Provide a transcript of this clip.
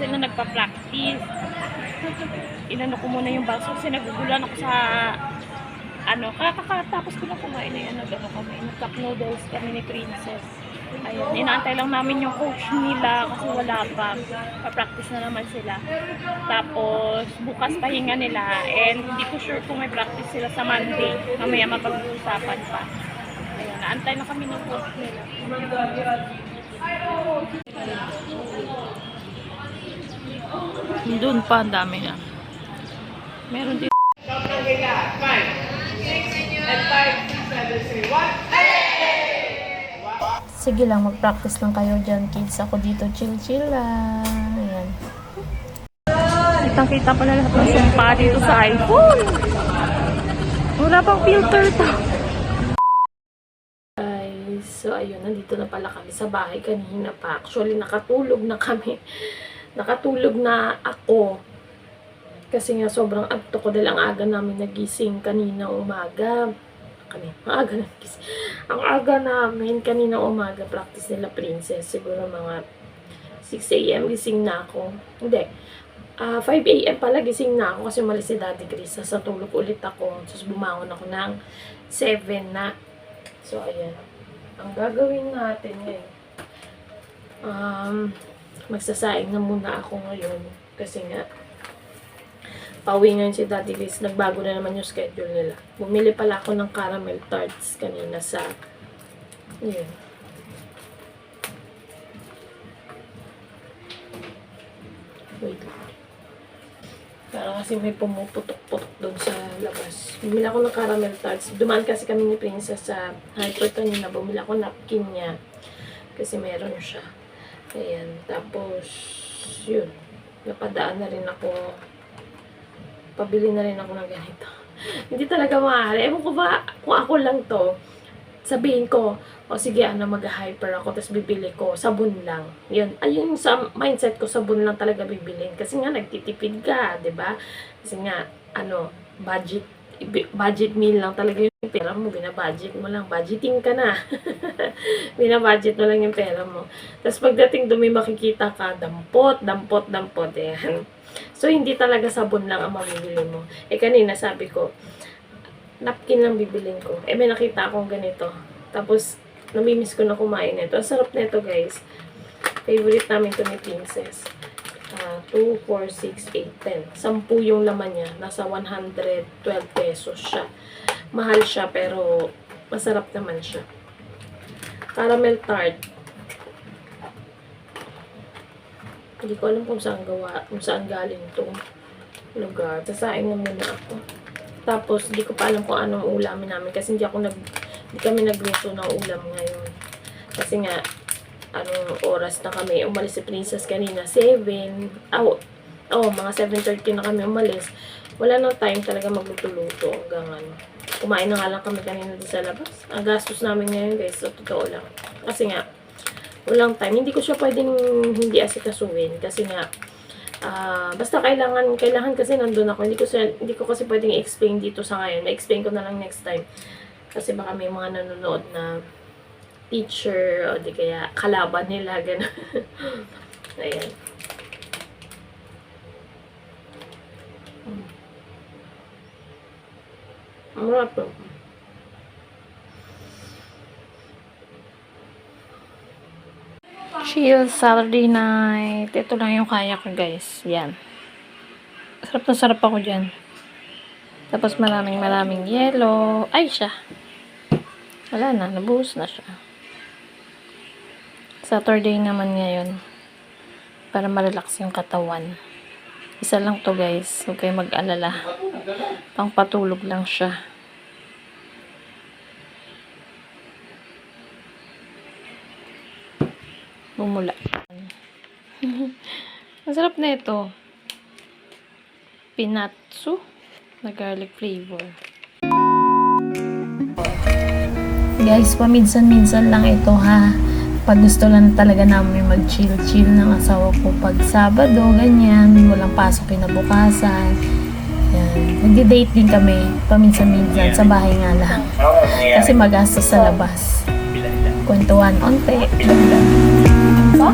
sila nagpa-practice. Inano ko muna yung baso kasi nagugulan ako sa ano, kakatapos ko na kumain na ano, ano kami, nag-cup noodles kami ni Princess. Ayun, inaantay lang namin yung coach nila kasi wala pa. Pa-practice na naman sila. Tapos, bukas pahinga nila and hindi ko sure kung may practice sila sa Monday. Mamaya mapag-uusapan pa. Ayun, naantay na kami ng coach nila. Doon pa, ang dami na. Meron din. Sige lang, mag-practice lang kayo dyan, kids. Ako dito, chill-chill lang. Ayan. Kitang-kita pala lahat ng sumpa dito sa iPhone. Wala pang filter to. Guys, so ayun, nandito na pala kami sa bahay kanina pa. Actually, nakatulog na kami. Nakatulog na ako. Kasi nga sobrang agto ko dahil ang aga namin nagising kanina umaga. Kanina, ang aga nagising. Ang aga namin kanina umaga practice nila princess. Siguro mga 6 a.m. gising na ako. Hindi. Ah, 5 a.m. pala gising na ako kasi umalis si Daddy Chris. Sa tulog ulit ako. Tapos bumangon ako ng 7 na. So, ayan. Ang gagawin natin ngayon. Um, magsasaing na muna ako ngayon. Kasi nga, pauwi ngayon si Daddy Chris. Nagbago na naman yung schedule nila. Bumili pala ako ng caramel tarts kanina sa, yun. Wait lang. Para kasi may pumuputok-putok doon sa labas. Bumili ako ng caramel tarts. Dumaan kasi kami ni Princess sa hyper kanina. Bumili ako napkin niya. Kasi meron siya. Ayan. Tapos, yun. Napadaan na rin ako. Pabili na rin ako ng ganito. Hindi talaga maaari. Ewan ko ba, kung ako lang to, sabihin ko, o sige, ano, mag-hyper ako, tapos bibili ko, sabon lang. Yun, ayun sa mindset ko, sabon lang talaga bibilin. Kasi nga, nagtitipid ka, ba Kasi nga, ano, budget, budget meal lang talaga yung pera mo, binabudget mo lang, budgeting ka na. binabudget mo lang yung pera mo. Tapos pagdating doon may makikita ka, dampot, dampot, dampot, yan. So, hindi talaga sabon lang ang mabibili mo. Eh, kanina sabi ko, napkin lang bibilin ko. Eh, may nakita akong ganito. Tapos, namimiss ko na kumain nito. Ang sarap nito, guys. Favorite namin to ni Princess. Ah, 2, 4, 6, 8, 10. Sampu yung laman niya. Nasa 112 pesos siya. Mahal siya, pero masarap naman siya. Caramel tart. Hindi ko alam kung saan gawa, kung saan galing tong lugar. Sasain na muna ako. Tapos, di ko pa alam kung anong ulamin namin kasi hindi ako nag, hindi kami nagluto ng ulam ngayon. Kasi nga, anong oras na kami, umalis si Princess kanina, 7, oh, oh mga 7.30 na kami umalis. Wala na time talaga magluto-luto hanggang ano. Kumain na nga lang kami kanina din sa labas. Ang gastos namin ngayon guys, so totoo lang. Kasi nga, walang time. Hindi ko siya pwedeng hindi asikasuhin kasi nga, Ah, basta kailangan kailangan kasi nandun ako. Hindi ko siya, hindi ko kasi pwedeng i-explain dito sa ngayon. Ma-explain ko na lang next time. Kasi baka may mga nanonood na teacher o di kaya kalaban nila ganun. Ayan. Mura po. Chill Saturday night. Ito lang yung kaya ko, guys. Yan. Sarap na sarap ako dyan. Tapos maraming maraming yellow. Ay, siya. Wala na. Nabuhos na siya. Saturday naman ngayon. Para marelax yung katawan. Isa lang to, guys. Huwag kayo mag-alala. Pangpatulog lang siya. Bumula. Ang sarap na ito. Pinatsu na garlic flavor. Guys, paminsan-minsan lang ito ha. Pag gusto lang talaga namin mag-chill-chill ng asawa ko pag Sabado, ganyan, walang pasok kinabukasan. Yan. Nagde-date din kami paminsan-minsan sa bahay nga lang. Kasi magastos sa labas. Kwentuhan, onte. So,